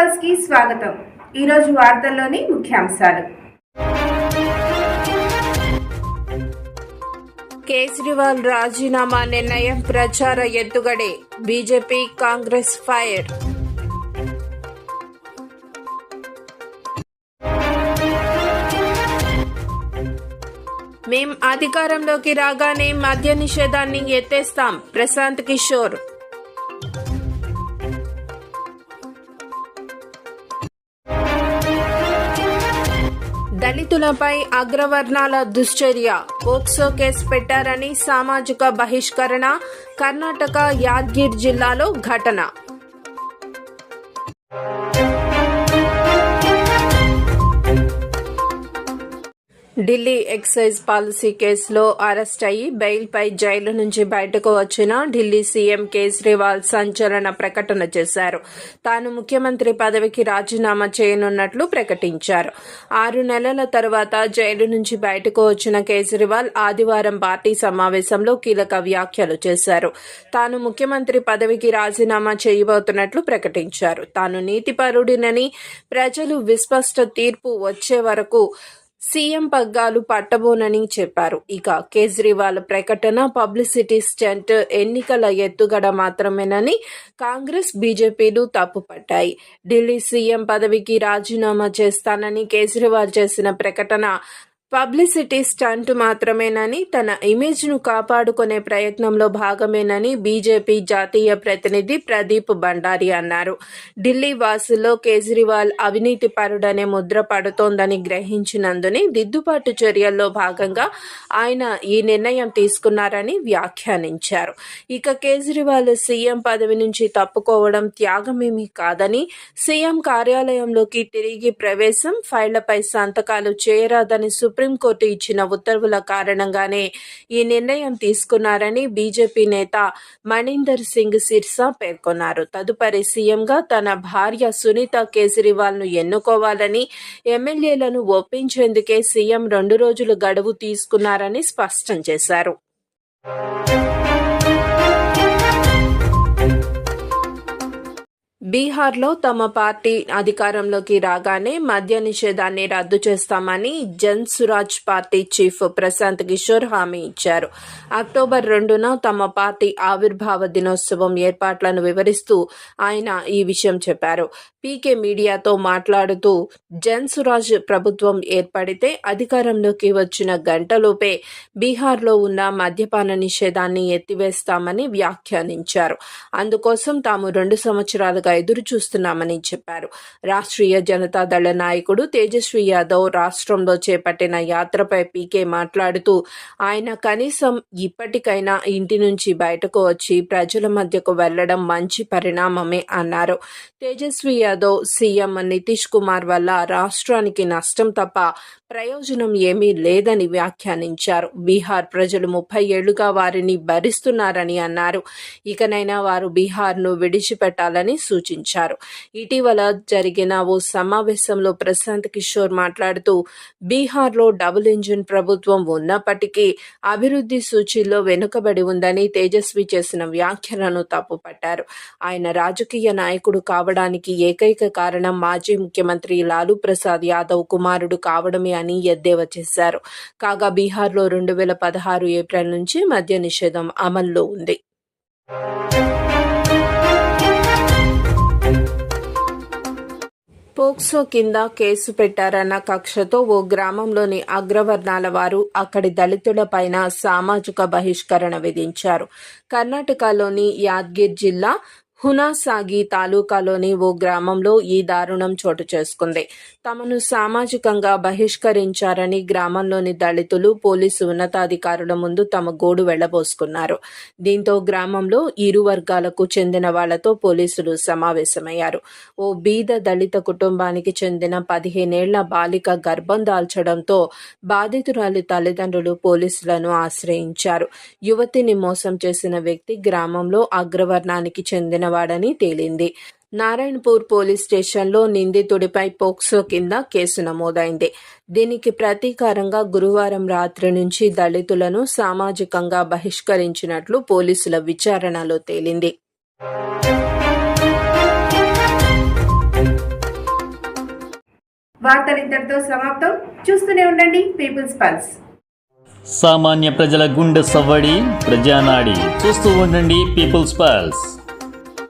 న్యూస్కి స్వాగతం. ఈరోజు వార్తల్లోని ముఖ్యాంశాలు. కేజ్రీవాల్ రాజీనామా నిర్ణయం ప్రచార ఎత్తుగడే. BJP Congress fire. మేం అధికారంలోకి రాగానే మద్య నిషేధాన్ని ఎత్తేస్తాం. ప్రశాంత్ కిషోర్. దళితులపై అగ్రవర్ణాల దుశ్చర్య. పోక్సో కేసు పెట్టారని సామాజిక బహిష్కరణ కర్ణాటక యాద్గిర్ జిల్లాలో ఘటన. ఢిల్లీ ఎక్సైజ్ పాలసీ కేసులో అరెస్ట్ అయ్యి బెయిల్పై జైలు నుంచి బయటకు వచ్చిన ఢిల్లీ సీఎం కేజ్రీవాల్ సంచలన ప్రకటన చేశారు. తాను ముఖ్యమంత్రి పదవికి రాజీనామా చేయనున్నట్లు ప్రకటించారు. ఆరు నెలల తర్వాత జైలు నుంచి బయటకు వచ్చిన కేజ్రీవాల్ ఆదివారం పార్టీ సమావేశంలో కీలక వ్యాఖ్యలు చేశారు. తాను ముఖ్యమంత్రి పదవికి రాజీనామా చేయబోతున్నట్లు ప్రకటించారు. తాను నీతిపరుడినని ప్రజలు విస్పష్ట తీర్పు వచ్చే వరకు సీఎం పగ్గాలు పట్టబోనని చెప్పారు. ఇక కేజ్రీవాల్ ప్రకటన పబ్లిసిటీ స్టంట్ ఎన్నికల ఎత్తుగడ మాత్రమేనని కాంగ్రెస్ బీజేపీలు తప్పుపట్టాయి. ఢిల్లీ సీఎం పదవికి రాజీనామా చేస్తానని కేజ్రీవాల్ చేసిన ప్రకటన పబ్లిసిటీ స్టంట్ మాత్రమేనని తన ఇమేజ్ను కాపాడుకునే ప్రయత్నంలో భాగమేనని బీజేపీ జాతీయ ప్రతినిధి ప్రదీప్ భండారి అన్నారు. ఢిల్లీ వాసుల్లో కేజ్రీవాల్ అవినీతి పరుడనే ముద్ర పడుతోందని గ్రహించినందుని దిద్దుబాటు చర్యల్లో భాగంగా ఆయన ఈ నిర్ణయం తీసుకున్నారని వ్యాఖ్యానించారు. ఇక కేజ్రీవాల్ సీఎం పదవి నుంచి తప్పుకోవడం త్యాగమేమీ కాదని సీఎం కార్యాలయంలోకి తిరిగి ప్రవేశం ఫైళ్ళపై సంతకాలు చేయరాదని సుప్రీంకోర్టు ఇచ్చిన ఉత్తర్వుల కారణంగానే ఈ నిర్ణయం తీసుకున్నారని బీజేపీ నేత మణీందర్ సింగ్ సిర్సా పేర్కొన్నారు. తదుపరి సీఎంగా తన భార్య సునీత కేజ్రీవాల్ను ఎన్నుకోవాలని ఎమ్మెల్యేలను ఒప్పించేందుకే సీఎం రెండు రోజులు గడువు తీసుకున్నారని స్పష్టం చేశారు. బీహార్లో తమ పార్టీ అధికారంలోకి రాగానే మద్య నిషేధాన్ని రద్దు చేస్తామని జన్ సురాజ్ పార్టీ చీఫ్ ప్రశాంత్ కిషోర్ హామీ ఇచ్చారు. అక్టోబర్ రెండున తమ పార్టీ ఆవిర్భావ దినోత్సవం ఏర్పాట్లను వివరిస్తూ ఆయన ఈ విషయం చెప్పారు. పీకే మీడియాతో మాట్లాడుతూ జన్సురాజ్ ప్రభుత్వం ఏర్పడితే అధికారంలోకి వచ్చిన గంటలోపే బీహార్లో ఉన్న మద్యపాన నిషేధాన్ని ఎత్తివేస్తామని వ్యాఖ్యానించారు. అందుకోసం తాము రెండు సంవత్సరాలుగా ఎదురు చూస్తున్నామని చెప్పారు. రాష్ట్రీయ జనతాదళ నాయకుడు తేజస్వి యాదవ్ రాష్ట్రంలో చేపట్టిన యాత్రపై పీకే మాట్లాడుతూ ఆయన కనీసం ఇప్పటికైనా ఇంటి నుంచి బయటకు వచ్చి ప్రజల మధ్యకు వెళ్ళడం మంచి పరిణామమే అన్నారు. తేజస్వి యాదవ్ సీఎం నితీష్ కుమార్ వల్ల రాష్ట్రానికి నష్టం తప్ప ప్రయోజనం ఏమీ లేదని వ్యాఖ్యానించారు. బీహార్ ప్రజలు ముప్పై ఏళ్ళుగా వారిని భరిస్తున్నారని అన్నారు. ఇకనైనా వారు బీహార్ను విడిచిపెట్టాలని సూచించారు. ఇటీవల జరిగిన ఓ సమావేశంలో ప్రశాంత్ కిషోర్ మాట్లాడుతూ బీహార్లో డబుల్ ఇంజిన్ ప్రభుత్వం ఉన్నప్పటికీ అభివృద్ధి సూచీల్లో వెనుకబడి ఉందని తేజస్వి చేసిన వ్యాఖ్యలను తప్పుపట్టారు. ఆయన రాజకీయ నాయకుడు కావడానికి ఏకైక కారణం మాజీ ముఖ్యమంత్రి లాలూ ప్రసాద్ యాదవ్ కుమారుడు కావడమే అని ఎద్దేవా చేశారు. కాగా బీహార్లో రెండు వేల పదహారు ఏప్రిల్ నుంచి మద్య నిషేధం అమల్లో ఉంది. పోక్సో కింద కేసు పెట్టారన్న కక్షతో ఓ గ్రామంలోని అగ్రవర్ణాల వారు అక్కడి దళితులపైన సామాజిక బహిష్కరణ విధించారు. కర్ణాటకలోని యాద్గిర్ జిల్లా హునాసాగి తాలూకాలోని ఓ గ్రామంలో ఈ దారుణం చోటు చేసుకుంది. తమను సామాజికంగా బహిష్కరించారని గ్రామంలోని దళితులు పోలీసు ఉన్నతాధికారుల ముందు తమ గోడు వెళ్ళబోసుకున్నారు దీంతో గ్రామంలో ఇరు వర్గాలకు చెందిన వాళ్ళతో పోలీసులు సమావేశమయ్యారు. ఓ బీద దళిత కుటుంబానికి చెందిన పదిహేనేళ్ళ బాలిక గర్భం దాల్చడంతో బాధితురాలి తల్లిదండ్రులు పోలీసులను ఆశ్రయించారు. యువతిని మోసం చేసిన వ్యక్తి గ్రామంలో అగ్రవర్ణానికి చెందినవాడని తేలింది. నారాయణపూర్ పోలీస్ స్టేషన్లో నిందితుడిపై పోక్సో కింద కేసు నమోదైంది. దీనికి ప్రతీకారంగా గురువారం రాత్రి నుంచి దళితులను సామాజికంగా బహిష్కరించినట్లు పోలీసుల విచారణలో తేలింది. వార్తలు ఇంతటితో సమాప్తం. చూస్తూనే ఉండండి పీపుల్స్ పల్స్. సామాన్య ప్రజల గుండె సవ్వడి ప్రజానాడి. చూస్తూ ఉండండి పీపుల్స్ పల్స్.